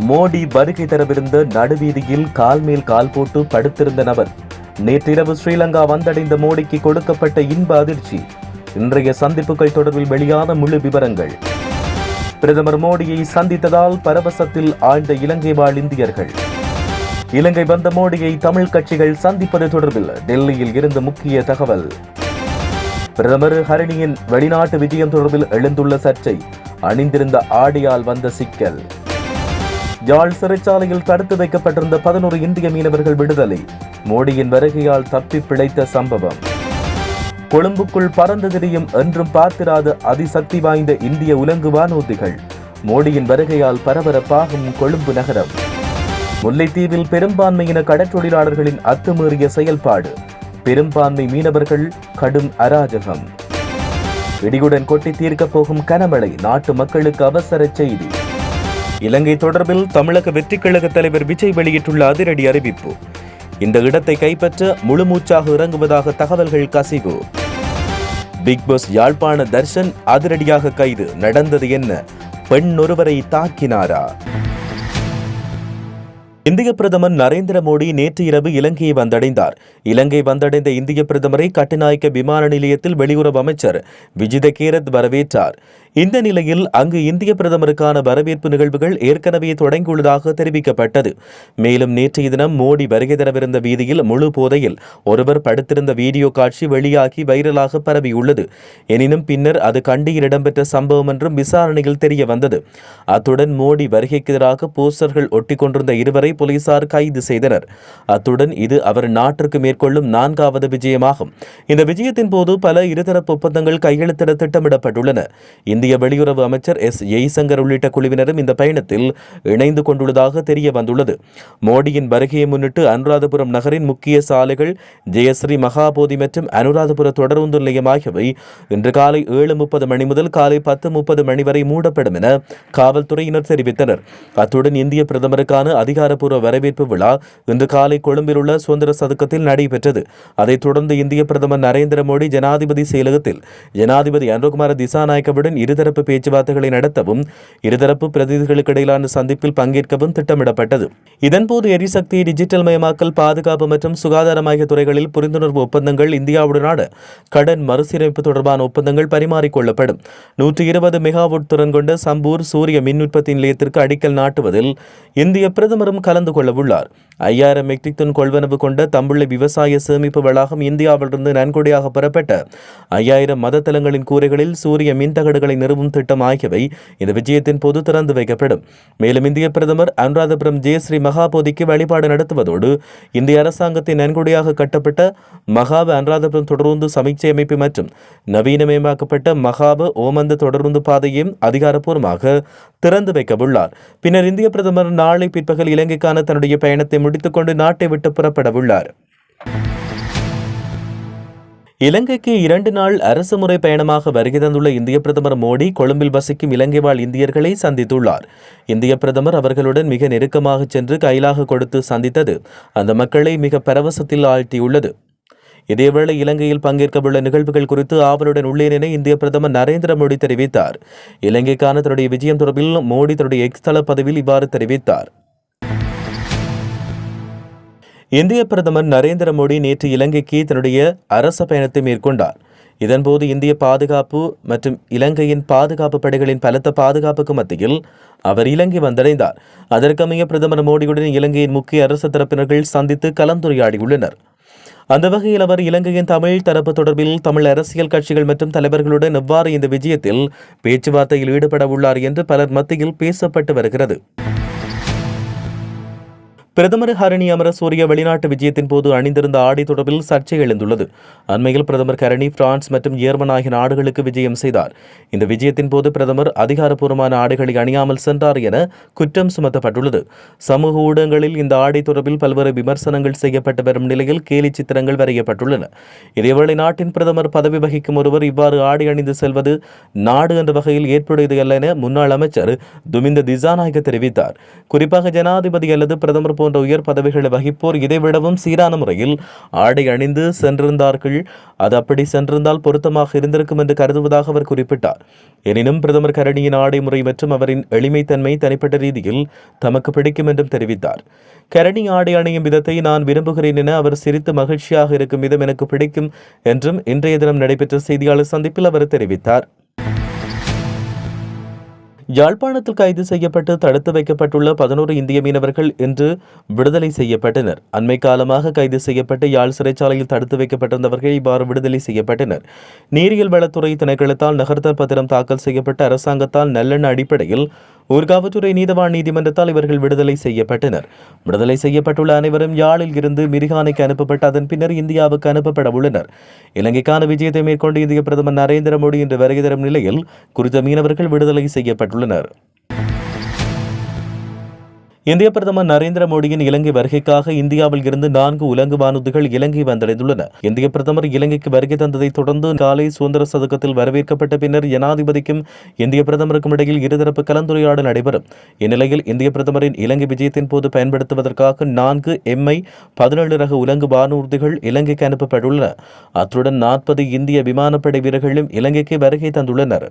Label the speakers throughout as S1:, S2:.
S1: மோடி வருகை தரவிருந்த நடுவீதியில் கால் மேல் கால் போட்டு படுத்திருந்த நபர் நேற்றிரவு ஸ்ரீலங்கா வந்தடைந்த மோடிக்கு கொடுக்கப்பட்ட இன்ப அதிர்ச்சி. இன்றைய சந்திப்புகள் தொடர்பில் வெளியான முழு விவரங்கள். பிரதமர் மோடியை சந்தித்ததால் பரவசத்தில் ஆழ்ந்த இலங்கை வாழ் இந்தியர்கள். இலங்கை வந்த மோடியை தமிழ் கட்சிகள் சந்திப்பது தொடர்பில் டெல்லியில் இருந்து முக்கிய தகவல். பிரதமர் ஹரணியின் வெளிநாட்டு விஜயம் தொடர்பில் எழுந்துள்ள சர்ச்சை அணிந்திருந்த ஆடியால் வந்த சிக்கல். யாழ் சிறைச்சாலையில் தடுத்து வைக்கப்பட்டிருந்த பதினோரு இந்திய மீனவர்கள் விடுதலை. மோடியின் வருகையால் தப்பி பிழைத்த சம்பவம். கொழும்புக்குள் பறந்து திரியும் என்றும் பார்த்திராத அதிசக்தி வாய்ந்த இந்திய உலங்கு வானூர்திகள். மோடியின் வருகையால் பரபரப்பாகும் கொழும்பு நகரம். முல்லைத்தீவில் பெரும்பான்மையின கடற்றொழிலாளர்களின் அத்துமீறிய செயல்பாடு. பெரும்பான்மை மீனவர்கள் கடும் அராஜகம். இடியுடன் கொட்டி தீர்க்கப் போகும் கனமழை நாட்டு மக்களுக்கு அவசர செய்தி. இலங்கை தொடர்பில் தமிழக வெற்றிக் கழக தலைவர் விஜய் வெளியிட்டுள்ள அதிரடி அறிவிப்பு. இந்த இடத்தை கைப்பற்ற முழுமூச்சாக இறங்குவதாக தகவல்கள் கசிவு. பிக் பாஸ் யாழ்ப்பாண தர்ஷன் அதிரடியாக கைது. நடந்தது என்ன? பெண் ஒருவரை தாக்கினாரா? இந்திய பிரதமர் நரேந்திர மோடி நேற்று இரவு இலங்கையை வந்தடைந்தார். இலங்கை வந்தடைந்த இந்திய பிரதமரை கட்டுநாயக்க விமான நிலையத்தில் வெளியுறவு அமைச்சர் விஜித கேரத் வரவேற்றார். இந்த நிலையில் அங்கு இந்திய பிரதமருக்கான வரவேற்பு நிகழ்வுகள் ஏற்கனவே தொடங்கியுள்ளதாக தெரிவிக்கப்பட்டது. மேலும் நேற்றைய தினம் மோடி வருகை தரவிருந்த வீதியில் முழு போதையில் ஒருவர் படுத்திருந்த வீடியோ காட்சி வெளியாகி வைரலாக பரவியுள்ளது. எனினும் பின்னர் அது கண்டியில் இடம்பெற்ற சம்பவம் என்றும் விசாரணையில் தெரிய வந்தது அத்துடன் மோடி வருகைக்கு எதிராக போஸ்டர்கள் ஒட்டிக் கொண்டிருந்த இருவரை போலீசார் கைது செய்தனர். அத்துடன் இது அவர் நாட்டிற்கு மேற்கொள்ளும் நான்காவது விஜயமாகும். இந்த விஜயத்தின் போது பல இருதரப்பு ஒப்பந்தங்கள் கையெழுத்திட திட்டமிடப்பட்டுள்ளன. இந்திய வெளியுறவு அமைச்சர் எஸ். ஜெய்சங்கர் உள்ளிட்ட குழுவினரும் இந்த பயணத்தில் இணைந்து கொண்டுள்ளதாக தெரிய வந்துள்ளது. மோடியின் வருகையை முன்னிட்டு அனுராதபுரம் நகரின் முக்கிய சாலைகள் ஜெயஸ்ரீ மகாபோதி மற்றும் அனுராதபுர தொடருந்து நிலையம் ஆகியவை இன்று காலை ஏழு முப்பது மணி முதல் காலை பத்து முப்பது மணி வரை மூடப்படும் என காவல்துறையினர் தெரிவித்தனர். அத்துடன் இந்திய பிரதமருக்கான அதிகாரப்பூர்வ வரவேற்பு விழா இன்று காலை கொழும்பில் உள்ள சுதந்திர சதுக்கத்தில் நடைபெற்றது. அதைத் தொடர்ந்து இந்திய பிரதமர் நரேந்திர மோடி ஜனாதிபதி செயலகத்தில் ஜனாதிபதி அனுகுமார திசாநாயக்கவுடன் இருதரப்பு பேச்சுவார்த்தைகளை நடத்தவும் இருதரப்பு பிரதிநிதிகளுக்கு இடையிலான சந்திப்பில் பங்கேற்கவும் திட்டமிடப்பட்டது. இதன்போது எரிசக்தி டிஜிட்டல் மயமாக்கல் பாதுகாப்பு மற்றும் சுகாதாரம் ஆகிய துறைகளில் புரிந்துணர்வு ஒப்பந்தங்கள் இந்தியாவுடனான கடன் மறுசீரமைப்பு தொடர்பான ஒப்பந்தங்கள் பரிமாறிக்கொள்ளப்படும். நூற்றி இருபது மெகாவாட் திறன் கொண்ட சம்பூர் சூரிய மின் உற்பத்தி நிலையத்திற்கு அடிக்கல் நாட்டுவதில் இந்திய பிரதமரும் கலந்து கொள்ள உள்ளார் ஐயாயிரம் மெட்ரிக் டன் கொள்வனவு கொண்ட தமிழ் விவசாய சேமிப்பு வளாகம் இந்தியாவிலிருந்து நன்கொடையாக பெறப்பட்ட ஐயாயிரம் மதத்தலங்களின் கூரைகளில் சூரிய மின் தகடுகளை நிறுவும் திட்டம் ஆகியவை இந்த விஜயத்தின் போது திறந்து வைக்கப்படும். மேலும் இந்திய பிரதமர் அனுராதபுரம் ஜெயஸ்ரீ மகாபோதிக்கு வழிபாடு நடத்துவதோடு இந்திய அரசாங்கத்தின் நன்கொடையாக கட்டப்பட்ட மகாவ அனுராதபுரம் தொடர்ந்து சமீட்சை அமைப்பு மற்றும் நவீனமயமாக்கப்பட்ட மகாவ ஓமந்த தொடருந்து பாதையையும் அதிகாரப்பூர்வமாக திறந்து வைக்க உள்ளார் பின்னர் இந்திய பிரதமர் நாளை பிற்பகல் இலங்கைக்கான தன்னுடைய பயணத்தை முடித்துக்கொண்டு நாட்டை விட்டு புறப்பட உள்ளார் இலங்கைக்கு இரண்டு நாள் அரசு முறை பயணமாக வருகை தந்துள்ள இந்திய பிரதமர் மோடி கொழும்பில் வசிக்கும் இலங்கை வாழ் இந்தியர்களை சந்தித்துள்ளார். இந்திய பிரதமர் அவர்களுடன் மிக நெருக்கமாக சென்று கைலாக கொடுத்து சந்தித்தது. அந்த மக்களை மிக பரவசத்தில் ஆழ்த்தியுள்ளது. இதேவேளை இலங்கையில் பங்கேற்கவுள்ள நிகழ்வுகள் குறித்து ஆவலுடன் உள்ளேன் என இந்திய பிரதமர் நரேந்திர மோடி தெரிவித்தார். இலங்கைக்கான தன்னுடைய விஜயம் தொடர்பில் மோடி தன்னுடைய எக்ஸ் தள பதிவில் இவ்வாறு தெரிவித்தார். இந்திய பிரதமர் நரேந்திர மோடி நேற்று இலங்கைக்கு தன்னுடைய அரச பயணத்தை மேற்கொண்டார். இதன்போது இந்திய பாதுகாப்பு மற்றும் இலங்கையின் பாதுகாப்பு படைகளின் பலத்த பாதுகாப்புக்கு மத்தியில் அவர் இலங்கை வந்தடைந்தார். அதற்கமைய பிரதமர் மோடியுடன் இலங்கையின் முக்கிய அரசு தரப்பினர்கள் சந்தித்து கலந்துரையாடியுள்ளனர். அந்த வகையில் அவர் இலங்கையின் தமிழ் தரப்பு தொடர்பில் தமிழ் அரசியல் கட்சிகள் மற்றும் தலைவர்களுடன் எவ்வாறு இந்த விஜயத்தில் பேச்சுவார்த்தையில் ஈடுபட உள்ளார் என்று பலர் மத்தியில் பேசப்பட்டு வருகிறது. பிரதமர் ஹரணி அமரசூரிய வெளிநாட்டு விஜயத்தின் போது அணிந்திருந்த ஆடை தொடர்பில் சர்ச்சை எழுந்துள்ளது. அண்மையில் பிரதமர் கரணி பிரான்ஸ் மற்றும் ஜேர்மன் ஆகிய நாடுகளுக்கு விஜயம் செய்தார். இந்த விஜயத்தின் போது பிரதமர் அதிகாரப்பூர்வமான ஆடைகளை அணியாமல் சென்றார் என குற்றம் சுமத்தப்பட்டுள்ளது. சமூக ஊடகங்களில் இந்த ஆடை தொடர்பில் பல்வேறு விமர்சனங்கள் செய்யப்பட்டு வரும் நிலையில் கேலி சித்திரங்கள் வரையப்பட்டுள்ளன. இதேவேளை நாட்டின் பிரதமர் பதவி வகிக்கும் ஒருவர் இவ்வாறு ஆடை அணிந்து செல்வது நாடு என்ற வகையில் ஏற்புடையது அல்ல என முன்னாள் அமைச்சர் துமிந்த திசாநாயக தெரிவித்தார். குறிப்பாக ஜனாதிபதி அல்லது பிரதமர் போன்ற உயர் பதவிகளை வகிப்போர் இதைவிடவும் சீரான முறையில் ஆடை அணிந்து சென்றிருந்தார்கள். அது அப்படி சென்றிருந்தால் பொருத்தமாக இருந்திருக்கும் என்று கருதுவதாக அவர் குறிப்பிட்டார். எனினும் பிரதமர் கரணியின் ஆடை முறை மற்றும் அவரின் எளிமைத்தன்மை தனிப்பட்ட ரீதியில் தமக்கு பிடிக்கும் என்றும் தெரிவித்தார். கரணி ஆடை அணியும் விதத்தை நான் விரும்புகிறேன் என அவர் சிரித்து மகிழ்ச்சியாக இருக்கும் விதம் எனக்கு பிடிக்கும் என்றும் இன்றைய தினம் நடைபெற்ற செய்தியாளர் சந்திப்பில் அவர் தெரிவித்தார். யாழ்ப்பாணத்தில் கைது செய்யப்பட்டு தடுத்து வைக்கப்பட்டுள்ள பதினோரு இந்திய மீனவர்கள் இன்று விடுதலை செய்யப்பட்டனர். அண்மை காலமாக கைது செய்யப்பட்டு யாழ் சிறைச்சாலையில் தடுத்து வைக்கப்பட்டிருந்தவர்கள் இவ்வாறு விடுதலை செய்யப்பட்டனர். நீரியல் வளத்துறை திணைக்களத்தால் நகர்த்தல் பத்திரம் தாக்கல் செய்யப்பட்ட அரசாங்கத்தால் நல்லெண்ண அடிப்படையில் ஊர்காவத்துறை நீதவான் நீதிமன்றத்தால் இவர்கள் விடுதலை செய்யப்பட்டனர். விடுதலை செய்யப்பட்டுள்ள அனைவரும் யாழில் இருந்து மிரிகானைக்கு அனுப்பப்பட்டு அதன் பின்னர் இந்தியாவுக்கு அனுப்பப்பட உள்ளனர். இலங்கைக்கான விஜயத்தை மேற்கொண்டு இந்திய பிரதமர் நரேந்திர மோடி இன்று வருகை தரும் நிலையில் குறித்த மீனவர்கள் விடுதலை செய்யப்பட்டுள்ளனர். இந்திய பிரதமர் நரேந்திர மோடியின் இலங்கை வருகைக்காக இந்தியாவில் இருந்து நான்கு உலங்கு வானூர்திகள் இலங்கை வந்தடைந்துள்ளன. இந்திய பிரதமர் இலங்கைக்கு வருகை தந்ததை தொடர்ந்து காலை சுதந்திர சதுக்கத்தில் வரவேற்கப்பட்ட பின்னர் ஜனாதிபதிக்கும் இந்திய பிரதமருக்கும் இடையில் இருதரப்பு கலந்துரையாடல் நடைபெறும். இந்நிலையில் இந்திய பிரதமரின் இலங்கை விஜயத்தின் போது பயன்படுத்துவதற்காக நான்கு எம்ஐ பதினேழு ரக உலங்கு வானூர்திகள் இலங்கைக்கு அனுப்பப்பட்டுள்ளன. அத்துடன் நாற்பது இந்திய விமானப்படை வீரர்களும் இலங்கைக்கு வருகை தந்துள்ளனர்.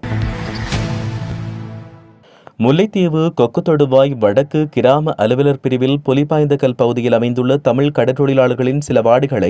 S1: முல்லைத்தீவு கொக்குத்தொடுவாய் வடக்கு கிராம அலுவலர் பிரிவில் புலிபாய்ந்தகல் பகுதியில் அமைந்துள்ள தமிழ் கடற்றொழிலாளர்களின் சில வாடிகளை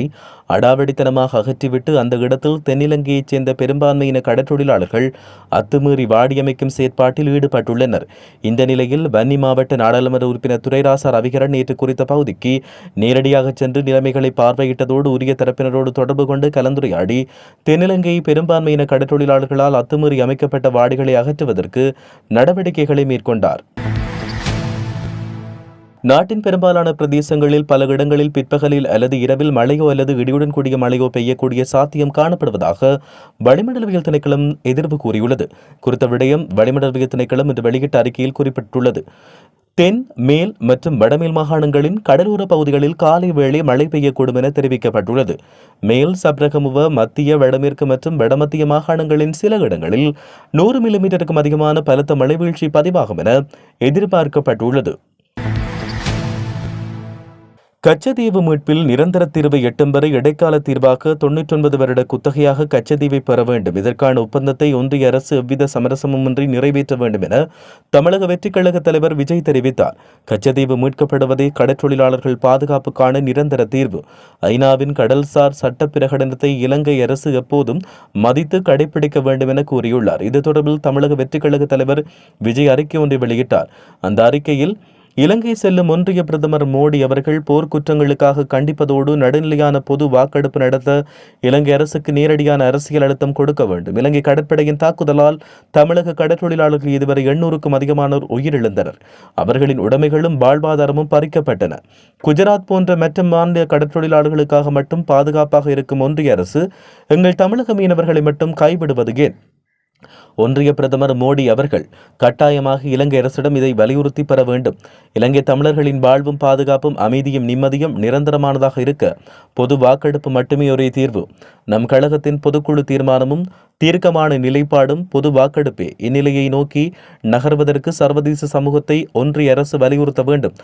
S1: அடாவடித்தனமாக அகற்றிவிட்டு அந்த இடத்தில் தென்னிலங்கையைச் சேர்ந்த பெரும்பான்மையின கடற்றொழிலாளர்கள் அத்துமீறி வாடியமைக்கும் செயற்பாட்டில் ஈடுபட்டுள்ளனர். இந்த நிலையில் வன்னி மாவட்ட நாடாளுமன்ற உறுப்பினர் துரைராசா ரவிகரன் நேற்று குறித்த பகுதிக்கு நேரடியாக சென்று நிலைமைகளை பார்வையிட்டதோடு உரிய தரப்பினரோடு தொடர்பு கொண்டு கலந்துரையாடி தென்னிலங்கை பெரும்பான்மையின கடற்றொழிலாளர்களால் அத்துமீறி அமைக்கப்பட்ட வாடிகளை அகற்றுவதற்கு நடவடிக்கைகளை மேற்கொண்டார். நாட்டின் பெரும்பாலான பிரதேசங்களில் பல இடங்களில் பிற்பகலில் அல்லது இரவில் மழையோ அல்லது இடியுடன் கூடிய மழையோ பெய்யக்கூடிய சாத்தியம் காணப்படுவதாக வளிமண்டலவியல் திணைக்களம் எதிர்ப்பு கூறியுள்ளது. குறித்த விடயம் வளிமண்டலவியல் திணைக்களம் இன்று வெளியிட்ட அறிக்கையில் குறிப்பிட்டுள்ளது. தென் மேல் மற்றும் வடமேல் மாகாணங்களின் கடலோர பகுதிகளில் காலை வேளை மழை பெய்யக்கூடும் என தெரிவிக்கப்பட்டுள்ளது. மேல் சப்ரகமுவ மத்திய வடமேற்கு மற்றும் வடமத்திய மாகாணங்களின் சில இடங்களில் நூறு மில்லிமீட்டருக்கும் அதிகமான பலத்த மழை வீழ்ச்சி பதிவாகும் என எதிர்பார்க்கப்பட்டுள்ளது. கச்சதீவு மீட்பில் நிரந்தர தீர்வை எட்டும் வரை இடைக்கால தீர்வாக தொன்னூற்றொன்பது வருட குத்தகையாக கச்சதீவை பெற வேண்டும். இதற்கான ஒப்பந்தத்தை ஒன்றிய அரசு எவ்வித சமரசமுமின்றி நிறைவேற்ற வேண்டும் என தமிழக வெற்றிக் கழக தலைவர் விஜய் தெரிவித்தார். கச்சதீவு மீட்கப்படுவதே கடற்றொழிலாளர்கள் பாதுகாப்புக்கான நிரந்தர தீர்வு. ஐநாவின் கடல்சார் சட்ட பிரகடனத்தை இலங்கை அரசு எப்போதும் மதித்து கடைபிடிக்க வேண்டும் என கூறியுள்ளார். இது தொடர்பில் தமிழக வெற்றிக் கழக தலைவர் விஜய் அறிக்கை ஒன்றை வெளியிட்டார். அந்த அறிக்கையில் இலங்கை செல்லும் ஒன்றிய பிரதமர் மோடி அவர்கள் போர்க்குற்றங்களுக்காக கண்டிப்பதோடு நடுநிலையான பொது வாக்கெடுப்பு நடத்த இலங்கை அரசுக்கு நேரடியான அரசியல் அழுத்தம் கொடுக்க வேண்டும். இலங்கை கடற்படையின் தாக்குதலால் தமிழக கடற்றொழிலாளர்கள் இதுவரை எண்ணூறுக்கும் அதிகமானோர் உயிரிழந்தனர். அவர்களின் உடைமைகளும் வாழ்வாதாரமும் பறிக்கப்பட்டன. குஜராத் போன்ற மற்ற மாநில கடற்தொழிலாளர்களுக்காக மட்டும் பாதுகாப்பாக இருக்கும் ஒன்றிய அரசு எங்கள் தமிழக மீனவர்களை மட்டும் கைவிடுவது ஏன்? ஒன்றிய பிரதமர் மோடி அவர்கள் கட்டாயமாக இலங்கை அரசிடம் இதை வலியுறுத்தி பெற வேண்டும். இலங்கை தமிழர்களின் வாழ்வும் பாதுகாப்பும் அமைதியும் நிம்மதியும் நிரந்தரமானதாக இருக்க பொது வாக்கெடுப்பு மட்டுமே ஒரே தீர்வு. நம் கழகத்தின் பொதுக்குழு தீர்மானமும் தீர்க்கமான நிலைப்பாடும் பொது வாக்கெடுப்பே. இந்நிலையை நோக்கி நகர்வதற்கு சர்வதேச சமூகத்தை ஒன்றிய அரசு வலியுறுத்த வேண்டும்.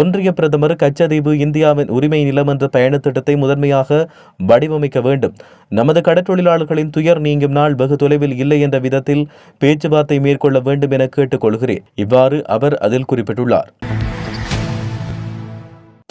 S1: ஒன்றிய பிரதமர் கச்சதீவு இந்தியாவின் உரிமை நிலம் என்ற பயண திட்டத்தை முதன்மையாக வடிவமைக்க வேண்டும். நமது கடற்றொழிலாளர்களின் துயர் நீங்கும் நாள் வெகு தொலைவில் இல்லை என்ற விதத்தில் பேச்சுவார்த்தை மேற்கொள்ள வேண்டும் என கேட்டுக்கொள்கிறேன். இவ்வாறு அவர் அதில் குறிப்பிட்டுள்ளார்.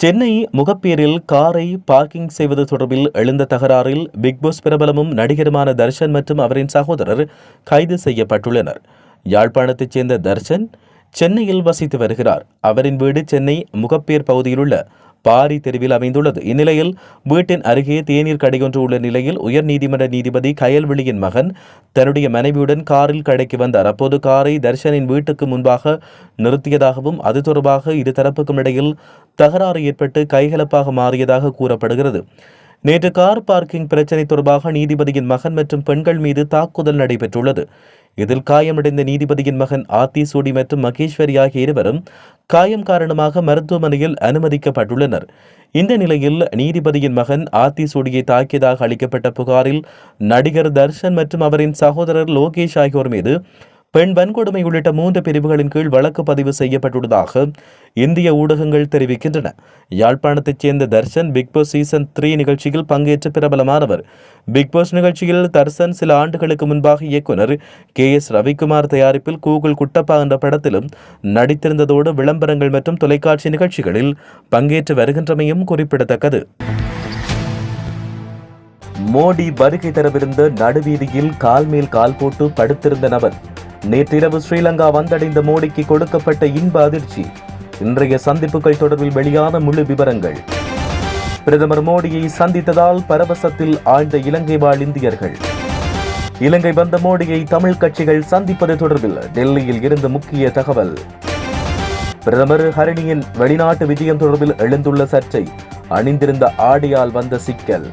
S1: சென்னை முகப்பேரில் காரை பார்க்கிங் செய்வது தொடர்பில் எழுந்த தகராறில் பிக்பாஸ் பிரபலமும் நடிகருமான தர்ஷன் மற்றும் அவரின் சகோதரர் கைது செய்யப்பட்டுள்ளனர். யாழ்ப்பாணத்தைச் சேர்ந்த தர்ஷன் சென்னையில் வசித்து வருகிறார். அவரின் வீடு சென்னை முகப்பேர் பகுதியில் உள்ள பாரி தெருவில் அமைந்துள்ளது. இந்நிலையில் வீட்டின் அருகே தேநீர் கடையொன்று உள்ள நிலையில் உயர்நீதிமன்ற நீதிபதி கயல்விழியின் மகன் தன்னுடைய மனைவியுடன் காரில் கடைக்கு வந்தார். அப்போது காரை தர்ஷனின் வீட்டுக்கு முன்பாக நிறுத்தியதாகவும் அது தொடர்பாக இருதரப்புக்கும் இடையில் தகராறு ஏற்பட்டு கைகலப்பாக மாறியதாக கூறப்படுகிறது. நேற்று கார் பார்க்கிங் பிரச்சினை தொடர்பாக நீதிபதியின் மகன் மற்றும் பெண்கள் மீது தாக்குதல் நடைபெற்றுள்ளது. இதில் காயமடைந்த நீதிபதியின் மகன் ஆத்தி சூடி மற்றும் மகேஸ்வரி ஆகிய இருவரும் காயம் காரணமாக மருத்துவமனையில் அனுமதிக்கப்பட்டுள்ளனர். இந்த நிலையில் நீதிபதியின் மகன் ஆத்தி சூடியை தாக்கியதாக அளிக்கப்பட்ட புகாரில் நடிகர் தர்ஷன் மற்றும் அவரின் சகோதரர் லோகேஷ் ஆகியோர் மீது பெண் வன்கொடுமை உள்ளிட்ட மூன்று பிரிவுகளின் கீழ் வழக்கு பதிவு செய்யப்பட்டுள்ளதாக இந்திய ஊடகங்கள் தெரிவிக்கின்றன. யாழ்ப்பாணத்தைச் சேர்ந்த தர்ஷன் பிக்பாஸ் சீசன் த்ரீ நிகழ்ச்சியில் பங்கேற்ற பிரபலமானவர். பிக்பாஸ் நிகழ்ச்சியில் தர்ஷன் சில ஆண்டுகளுக்கு முன்பாக இயக்குனர் கே எஸ் ரவிக்குமார் தயாரிப்பில் கூகுள் குட்டப்பா என்ற படத்திலும் நடித்திருந்ததோடு விளம்பரங்கள் மற்றும் தொலைக்காட்சி நிகழ்ச்சிகளில் பங்கேற்று வருகின்றமையும் குறிப்பிடத்தக்கது. மோடி வருகை தரவிருந்த நடுவீதியில் கால் மேல் கால் போட்டு படுத்திருந்த நபர் நேற்றிரவு ஸ்ரீலங்கா வந்தடைந்த மோடிக்கு கொடுக்கப்பட்ட இன்ப அதிர்ச்சி இன்றைய சந்திப்புகள் தொடர்பில் வெளியான முழு விவரங்கள். பிரதமர் மோடியை சந்தித்ததால் பரவசத்தில் ஆழ்ந்த இலங்கை வாழ் இந்தியர்கள். இலங்கை வந்த மோடியை தமிழ் கட்சிகள் சந்திப்பது தொடர்பில் டெல்லியில் இருந்து முக்கிய தகவல். பிரதமர் ஹரணியின் வெளிநாட்டு விஜயம் தொடர்பில் எழுந்துள்ள சர்ச்சை அணிந்திருந்த ஆடியால் வந்த சிக்கல்.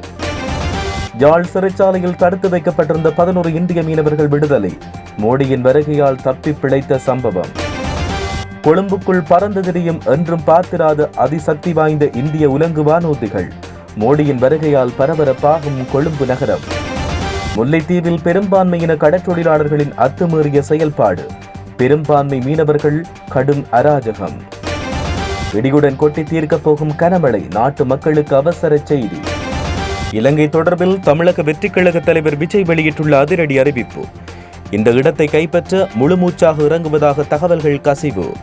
S1: யாழ் சிறைச்சாலையில் தடுத்து வைக்கப்பட்டிருந்த பதினோரு இந்திய மீனவர்கள் விடுதலை. மோடியின் வருகையால் தப்பி பிழைத்த சம்பவம். கொழும்புக்குள் பறந்து திரியும் என்றும் பார்த்திராத அதிசக்தி வாய்ந்த இந்திய உலங்கு வானூர்திகள். மோடியின் வருகையால் பரபரப்பாகும் கொழும்பு நகரம். முல்லைத்தீவில் பெரும்பான்மையின கடற்றொழிலாளர்களின் அத்துமீறிய செயல்பாடு. பெரும்பான்மை மீனவர்கள் கடும் அராஜகம். இடியுடன் கொட்டி தீர்க்கப் போகும் கனமழை நாட்டு மக்களுக்கு அவசர செய்தி. இலங்கை தொடர்பில் தமிழக வெற்றிக் கழக தலைவர் விஜய் வெளியிட்டுள்ள அதிரடி அறிவிப்பு. இந்த இடத்தை கைப்பற்ற முழுமூச்சாக இறங்குவதாக தகவல்கள் கசிவு.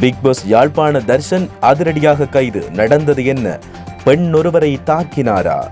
S1: பிக் பாஸ் யாழ்ப்பாண தர்ஷன் அதிரடியாக கைது. நடந்தது என்ன? பெண் ஒருவரை தாக்கினாரா?